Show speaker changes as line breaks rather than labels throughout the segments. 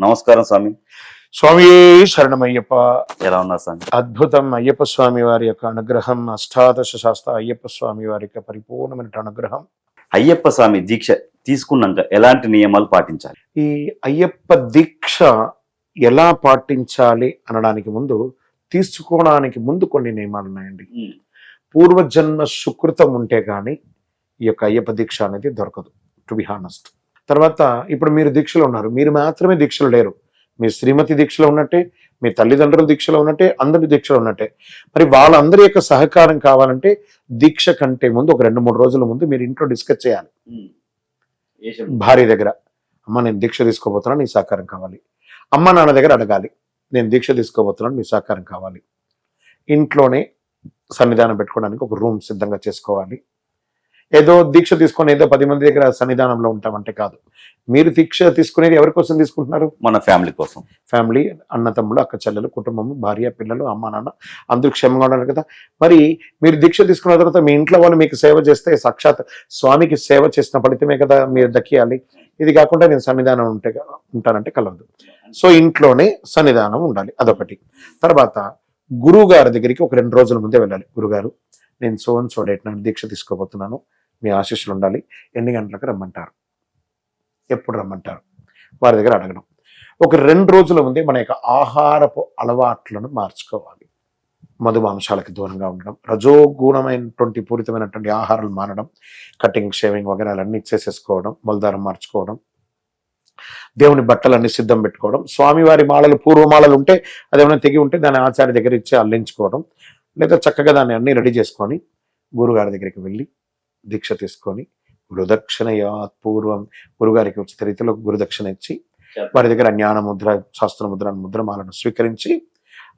నమస్కారం స్వామి.
స్వామి శరణమయ్యప్ప.
ఎలా ఉన్నారు స్వామి?
అద్భుతం అయ్యప్ప స్వామి వారి యొక్క అనుగ్రహం అష్టాదశ శాస్త్ర అయ్యప్ప స్వామి వారి యొక్క పరిపూర్ణమైన అనుగ్రహం.
అయ్యప్ప స్వామి దీక్ష తీసుకున్నాక ఎలాంటి నియమాలు పాటించాలి?
ఈ అయ్యప్ప దీక్ష ఎలా పాటించాలి అనడానికి ముందు తీసుకోవడానికి ముందు కొన్ని నియమాలు ఉన్నాయండి. పూర్వజన్మ సుకృతం ఉంటే గాని ఈ యొక్క అయ్యప్ప దీక్ష అనేది దొరకదు టు బి హానెస్ట్ తర్వాత ఇప్పుడు మీరు దీక్షలో ఉన్నారు. మీరు మాత్రమే దీక్షలో లేరు. మీ శ్రీమతి దీక్షలో ఉన్నట్టే మీ తల్లిదండ్రుల దీక్షలో ఉన్నట్టే అందరి దీక్షలో ఉన్నట్టే. మరి వాళ్ళందరి యొక్క సహకారం కావాలంటే దీక్ష కంటే ముందు ఒక రెండు మూడు రోజుల ముందు మీరు ఇంట్లో డిస్కస్ చేయాలి. భార్య దగ్గర అమ్మ నేను దీక్ష తీసుకోబోతున్నాను నీ సహకారం కావాలి. అమ్మ నాన్న దగ్గర అడగాలి నేను దీక్ష తీసుకోబోతున్నాను నీ సహకారం కావాలి. ఇంట్లోనే సన్నిధానం పెట్టుకోవడానికి ఒక రూమ్ సిద్ధంగా చేసుకోవాలి. ఏదో దీక్ష తీసుకొని ఏదో పది మంది దగ్గర సన్నిధానంలో ఉంటామంటే కాదు. మీరు దీక్ష తీసుకునేది ఎవరి కోసం తీసుకుంటున్నారు?
మన ఫ్యామిలీ కోసం.
ఫ్యామిలీ అన్న తమ్ముడు అక్క చెల్లెలు కుటుంబం భార్య పిల్లలు అమ్మ నాన్న అందరూ క్షేమంగా ఉండాలి కదా. మరి మీరు దీక్ష తీసుకున్న తర్వాత మీ ఇంట్లో వాళ్ళు మీకు సేవ చేస్తే సాక్షాత్ స్వామికి సేవ చేసిన ఫలితమే కదా మీరు దక్కియాలి. ఇది కాకుండా నేను సన్నిధానం ఉంటే ఉంటానంటే కలవదు. సో ఇంట్లోనే సన్నిధానం ఉండాలి. అదొకటి. తర్వాత గురువు గారి దగ్గరికి ఒక రెండు రోజుల ముందే వెళ్ళాలి. గురుగారు నేను సో అండ్ సో డేట్ నాడు దీక్ష తీసుకోబోతున్నాను. మీ ఆశీస్సులు ఉండాలి. ఎన్ని గంటలకు రమ్మంటారు? ఎప్పుడు రమ్మంటారు? వారి దగ్గర అడగడం ఒక రెండు రోజుల ముందే మన యొక్క ఆహారపు అలవాట్లను మార్చుకోవాలి. మధుమాంశాలకు దూరంగా ఉండడం రజోగుణమైనటువంటి పూరితమైనటువంటి ఆహారాలు మారడం కటింగ్ షేవింగ్ వగేరాలన్నీ చేసేసుకోవడం బలదారం మార్చుకోవడం దేవుని బట్టలన్నీ సిద్ధం పెట్టుకోవడం స్వామివారి మాలలు పూర్వమాలలు ఉంటే అదేమైనా తెగి ఉంటే దాన్ని ఆచార్య దగ్గర ఇచ్చి అల్లించుకోవడం లేదా చక్కగా దాన్ని అన్ని రెడీ చేసుకొని గురుగారి దగ్గరికి వెళ్ళి దీక్ష తీసుకొని గురుదక్షిణ యాత్ పూర్వం గురుగారికి ఉచిత రీతిలో గురుదక్షిణ ఇచ్చి వారి దగ్గర జ్ఞాన ముద్ర శాస్త్ర ముద్ర ముద్రమాలను స్వీకరించి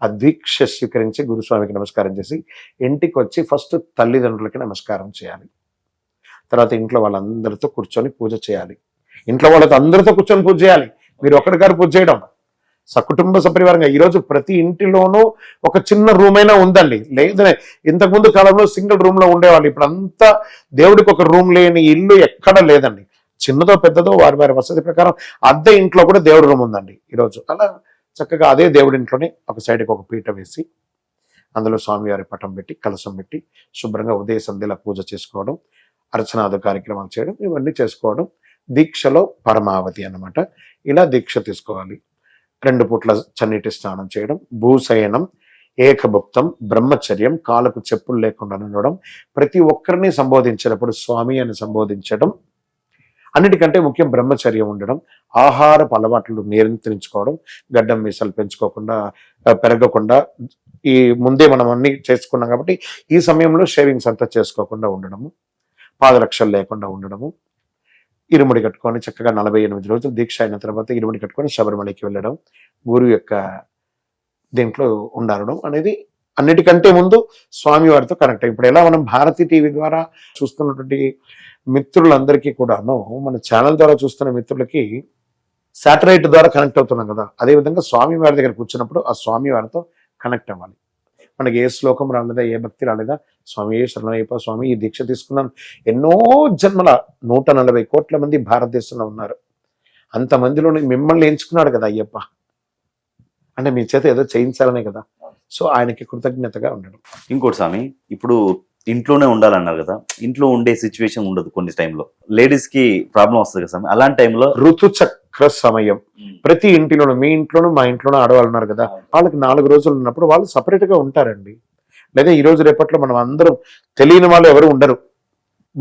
ఆ దీక్ష స్వీకరించి గురుస్వామికి నమస్కారం చేసి ఇంటికి వచ్చి ఫస్ట్ తల్లిదండ్రులకి నమస్కారం చేయాలి. తర్వాత ఇంట్లో వాళ్ళందరితో కూర్చొని పూజ చేయాలి. ఇంట్లో వాళ్ళతో అందరితో కూర్చొని పూజ చేయాలి. మీరు ఒక్కడిగారు పూజ చేయడం. సకుటుంబ సపరివారంగా ఈరోజు ప్రతి ఇంటిలోనూ ఒక చిన్న రూమ్ అయినా ఉందండి. లేదనే ఇంతకుముందు కాలంలో సింగిల్ రూమ్లో ఉండేవాళ్ళు. ఇప్పుడు అంతా దేవుడికి ఒక రూమ్ లేని ఇల్లు ఎక్కడ లేదండి. చిన్నదో పెద్దదో వారి వారి వసతి ప్రకారం అద్దె ఇంట్లో కూడా దేవుడి రూమ్ ఉందండి ఈరోజు అలా చక్కగా అదే దేవుడి ఇంట్లోనే ఒక సైడ్కి ఒక పీట వేసి అందులో స్వామివారి పటం పెట్టి కలసం పెట్టి శుభ్రంగా ఉదయ సంధ్యలా పూజ చేసుకోవడం అర్చనాద కార్యక్రమాలు చేయడం ఇవన్నీ చేసుకోవడం దీక్షలో పరమావతి అన్నమాట. ఇలా దీక్ష తీసుకోవాలి. రెండు పూట్ల చన్నీటి స్నానం చేయడం భూశయనం ఏకభుక్తం బ్రహ్మచర్యం కాలకు చెప్పులు లేకుండా ఉండడం ప్రతి ఒక్కరిని సంబోధించినప్పుడు స్వామి అని సంబోధించడం అన్నిటికంటే ముఖ్యం బ్రహ్మచర్యం ఉండడం ఆహారపు అలవాట్లు నియంత్రించుకోవడం గడ్డం మీసాలు పెంచుకోకుండా పెరగకుండా ఈ ముందే మనం అన్ని చేసుకున్నాం కాబట్టి ఈ సమయంలో షేవింగ్స్ అంతా చేసుకోకుండా ఉండడము పాదరక్షలు లేకుండా ఉండడము ఇరుముడి కట్టుకొని చక్కగా నలభై ఎనిమిది రోజులు దీక్ష అయిన తర్వాత ఇరుముడి కట్టుకొని శబరిమలకి వెళ్ళడం గురువు యొక్క దీంట్లో ఉండడం అనేది అన్నిటికంటే ముందు స్వామి వారితో కనెక్ట్ అయ్యి. ఇప్పుడు ఎలా మనం భారతి టీవీ ద్వారా చూస్తున్నటువంటి మిత్రులందరికీ కూడాను మన ఛానల్ ద్వారా చూస్తున్న మిత్రులకి శాటిలైట్ ద్వారా కనెక్ట్ అవుతున్నాం కదా. అదేవిధంగా స్వామి వారి దగ్గర కూర్చున్నప్పుడు ఆ స్వామి వారితో కనెక్ట్ అవ్వాలి. మనకి ఏ శ్లోకం రాలేదా ఏ భక్తి రాలేదా? స్వామి ఏ శరణయ్యప్ప స్వామి ఈ దీక్ష తీసుకున్నాను. ఎన్నో జన్మల నూట నలభై కోట్ల మంది భారతదేశంలో ఉన్నారు. అంతమందిలో మిమ్మల్ని ఎంచుకున్నాడు కదా అయ్యప్ప. అంటే మీ చేత ఏదో చేయించాలనే కదా. సో ఆయనకి కృతజ్ఞతగా ఉండడం.
ఇంకోటి స్వామి ఇప్పుడు ఇంట్లోనే ఉండాలన్నారు కదా. ఇంట్లో ఉండే సిచ్యువేషన్ ఉండదు కొన్ని టైంలో లేడీస్కి ప్రాబ్లం వస్తుంది కదా స్వామి అలాంటి టైంలో
ఋతుచక్ర సమయం. ప్రతి ఇంటిలోనూ మీ ఇంట్లోనూ మా ఇంట్లోనూ ఆడవాళ్ళు ఉన్నారు కదా. వాళ్ళకి నాలుగు రోజులు ఉన్నప్పుడు వాళ్ళు సపరేట్గా ఉంటారండి. లేదా ఈ రోజు రేపట్లో మనం అందరం తెలియని వాళ్ళు ఎవరు ఉండరు.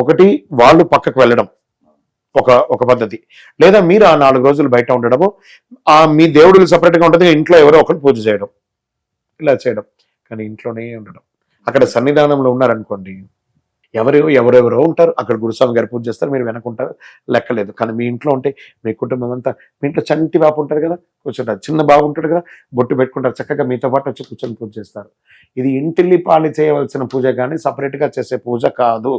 ఒకటి వాళ్ళు పక్కకు వెళ్ళడం. ఒక ఒక పద్ధతి. లేదా మీరు ఆ నాలుగు రోజులు బయట ఉండడము ఆ మీ దేవుడులు separate గా ఉంటుంది ఇంట్లో ఎవరో ఒకరు పూజ చేయడం. ఇలా చేయడం. కానీ ఇంట్లోనే ఉండడం. అక్కడ సన్నిధానంలో ఉన్నారనుకోండి ఎవరు ఎవరెవరో ఉంటారు. అక్కడ గురుస్వామి గారు పూజ చేస్తారు మీరు వెనకుంటారు. లెక్కలేదు. కానీ మీ ఇంట్లో ఉంటే మీ కుటుంబం అంతా మీ ఇంట్లో చంటి బాబు ఉంటారు కదా కూర్చుంటారు చిన్న బాబు ఉంటాడు కదా బొట్టు పెట్టుకుంటారు. చక్కగా మీతో పాటు వచ్చి కూర్చొని పూజ చేస్తారు. ఇది ఇంటిల్లి పాలి చేయవలసిన పూజ కానీ సపరేట్గా చేసే పూజ కాదు.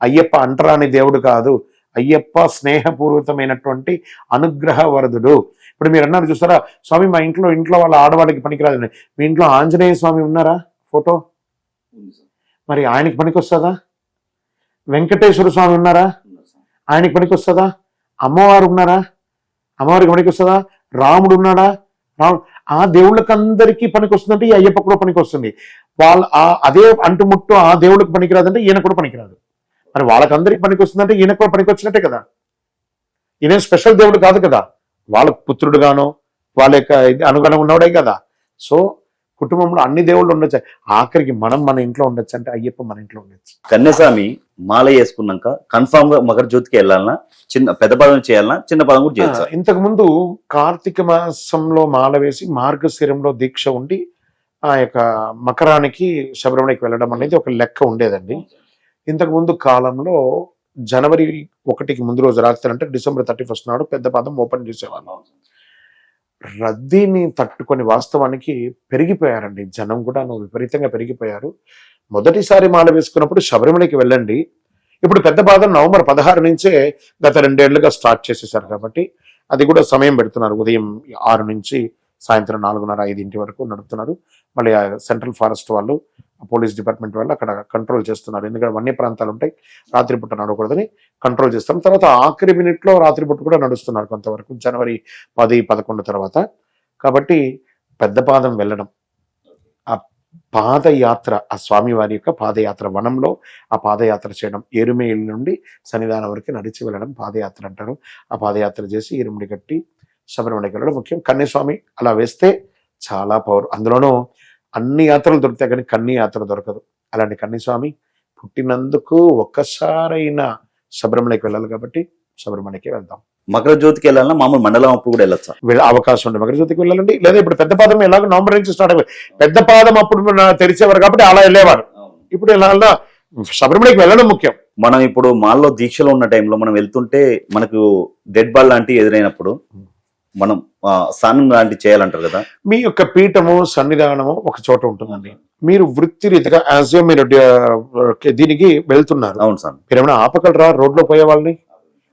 అయ్యప్ప అంటరాని దేవుడు కాదు. అయ్యప్ప స్నేహపూర్వకమైనటువంటి అనుగ్రహ వరదుడు ఇప్పుడు మీరు అన్నారు చూస్తారా స్వామి మా ఇంట్లో ఇంట్లో వాళ్ళ ఆడవాళ్ళకి పనికిరాదని మీ ఇంట్లో ఆంజనేయ స్వామి ఉన్నారా? ఫోటో? మరి ఆయనకి పనికొస్తుందా? వెంకటేశ్వర స్వామి ఉన్నారా? ఆయనకి పనికొస్తుందా? అమ్మవారు ఉన్నారా? అమ్మవారికి పనికొస్తుందా? రాముడు ఉన్నాడా? రాముడు ఆ దేవుళ్ళకి అందరికీ పనికి వస్తుందంటే ఈ అయ్యప్ప కూడా పనికి వస్తుంది వాళ్ళ ఆ అదే అంటుముట్టు ఆ దేవుడికి పనికిరాదంటే ఈయన కూడా పనికిరాదు. మరి వాళ్ళకందరికి పనికి వస్తుందంటే ఈయన కూడా పనికి వచ్చినట్టే కదా. ఈయన స్పెషల్ దేవుడు కాదు కదా. వాళ్ళ పుత్రుడుగానో వాళ్ళ యొక్క ఇది అనుగుణంగా ఉన్నవాడే కదా. సో కుటుంబంలో అన్ని దేవుళ్ళు ఉండొచ్చు. ఆఖరికి మనం మన ఇంట్లో ఉండొచ్చు అంటే అయ్యప్ప మన ఇంట్లో ఉండొచ్చు.
కన్యస్వామి మాల వేసుకున్నాక కన్ఫామ్గా మకర జ్యోతికి వెళ్ళాలన్నా చిన్న పెద్ద పదం చేయాలన్నా చిన్న పదం కూడా చేయొచ్చు?
ఆ, ఇంతకు ముందు కార్తీక మాసంలో మాల వేసి మార్గశిరంలో దీక్ష ఉండి ఆ యొక్క మకరానికి శబరిమలకి వెళ్ళడం అనేది ఒక లెక్క ఉండేదండి. ఇంతకు ముందు కాలంలో జనవరి ఒకటికి ముందు రోజు రాత్రి అంటే డిసెంబర్ థర్టీ ఫస్ట్ నాడు పెద్ద పాదం ఓపెన్ చేసేవాళ్ళం. రద్దీని తట్టుకొని వాస్తవానికి పెరిగిపోయారండి. జనం కూడా విపరీతంగా పెరిగిపోయారు. మొదటిసారి మాల వేసుకున్నప్పుడు శబరిమలకి వెళ్ళండి. ఇప్పుడు పెద్ద పాదం నవంబర్ పదహారు నుంచే గత రెండేళ్ళుగా స్టార్ట్ చేసేసారు కాబట్టి అది కూడా సమయం పెడుతున్నారు. ఉదయం ఆరు నుంచి సాయంత్రం నాలుగున్నర ఐదింటి వరకు నడుపుతున్నారు. మళ్ళీ ఆ సెంట్రల్ ఫారెస్ట్ వాళ్ళు పోలీస్ డిపార్ట్మెంట్ వాళ్ళు అక్కడ కంట్రోల్ చేస్తున్నారు. ఎందుకంటే వన్య ప్రాంతాలు ఉంటాయి రాత్రిపూట నడవకూడదని కంట్రోల్ చేస్తాం తర్వాత ఆఖరి మినిట్లో రాత్రిపూట కూడా నడుస్తున్నారు కొంతవరకు జనవరి పది పదకొండు తర్వాత. కాబట్టి పెద్ద పాదం వెళ్ళడం ఆ పాదయాత్ర ఆ స్వామివారి యొక్క పాదయాత్ర వనంలో ఆ పాదయాత్ర చేయడం ఎరుమేలు నుండి సన్నిధానం వరకు నడిచి వెళ్ళడం పాదయాత్ర అంటారు. ఆ పాదయాత్ర చేసి ఎరుముడి కట్టి శబరిమలకి వెళ్ళడం ముఖ్యం. కన్యస్వామి అలా వేస్తే చాలా పవర్. అందులోనూ అన్ని యాత్రలు దొరుకుతాయి కానీ కన్ని యాత్ర దొరకదు. అలాంటి కన్యస్వామి పుట్టినందుకు ఒక్కసారైనా శబరిమలకి వెళ్ళాలి కాబట్టి శబరిమలకి వెళ్దాం.
మకర జ్యోతికి వెళ్ళాలన్నా మామూలు మండలం అప్పుడు కూడా వెళ్ళొచ్చా?
వెళ్ళ అవకాశం ఉంది మకర జ్యోతికి వెళ్ళాలండి. లేదా ఇప్పుడు పెద్ద పాదం ఎలాగో నవంబర్ నుంచి స్టార్ట్ అయ్యి పెద్ద పాదం అప్పుడు తెరిచేవారు కాబట్టి అలా వెళ్ళేవారు. ఇప్పుడు ఎలా శబరిమలకి వెళ్ళడం ముఖ్యం.
మనం ఇప్పుడు మాల్లో దీక్షలో ఉన్న టైంలో మనం వెళ్తుంటే మనకు డెడ్ బాల్ లాంటివి ఎదురైనప్పుడు మనం ఆ, స్నానం లాంటివి చేయాలంటారు కదా?
మీ యొక్క పీఠము సన్నిధానము ఒక చోట ఉంటుందండి. మీరు వృత్తిరీతిగా యాజ్ ఏ మీరు డ- దీనికి వెళ్తున్నారు.
అవును సార్.
మీరు ఏమైనా ఆపగలరా? రోడ్లో పోయే వాళ్ళని?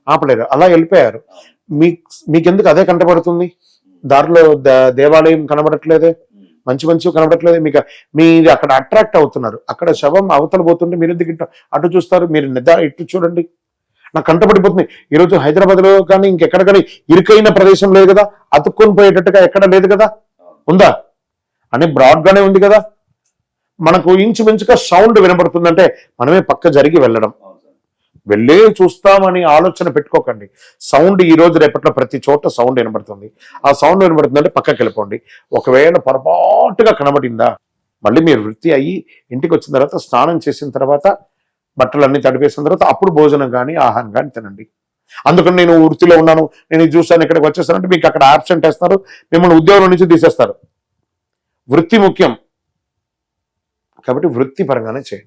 ఆపలేరు. అలా వెళ్ళిపోయారు. మీ మీకెందుకు అదే కంటపడుతుంది? దారిలో ద- దేవాలయం కనబడట్లేదే? మంచి మంచి కనబడట్లేదు? మీకు మీరు అక్కడ అట్రాక్ట్ అవుతున్నారు. అక్కడ శవం అవతల పోతుంటే మీరు ఎందుకు ఇటు అటు చూస్తారు? మీరు నిద్ర ఇటు చూడండి. నాకు కంటపడిపోతుంది ఈరోజు హైదరాబాద్లో కానీ ఇంకెక్కడ కానీ ఇరుకైన ప్రదేశం లేదు కదా అతుక్కొని పోయేటట్టుగా ఎక్కడ లేదు కదా? ఉందా? అని బ్రాడ్గానే ఉంది కదా? మనకు ఇంచుమించుగా సౌండ్ వినబడుతుందంటే మనమే పక్క జరిగి వెళ్ళడం. వెళ్ళే చూస్తామని ఆలోచన పెట్టుకోకండి. సౌండ్ ఈ రోజు రేపట్లో ప్రతి చోట సౌండ్ వినబడుతుంది. ఆ సౌండ్ వినబడుతుందంటే పక్కకి వెళ్ళిపోండి. ఒకవేళ పొరపాటుగా కనబడిందా మళ్ళీ మీరు వృత్తి అయ్యి ఇంటికి వచ్చిన తర్వాత స్నానం చేసిన తర్వాత బట్టలన్నీ తడిపేసిన తర్వాత అప్పుడు భోజనం కానీ ఆహారం కానీ తినండి. అందుకని నేను వృత్తిలో ఉన్నాను. నేను ఇది చూస్తాను ఇక్కడికి వచ్చేస్తానంటే మీకు అక్కడ ఆబ్సెంట్ వేస్తారు. మిమ్మల్ని ఉద్యోగం నుంచి తీసేస్తారు. వృత్తి ముఖ్యం. కాబట్టి వృత్తిపరంగానే చేయండి.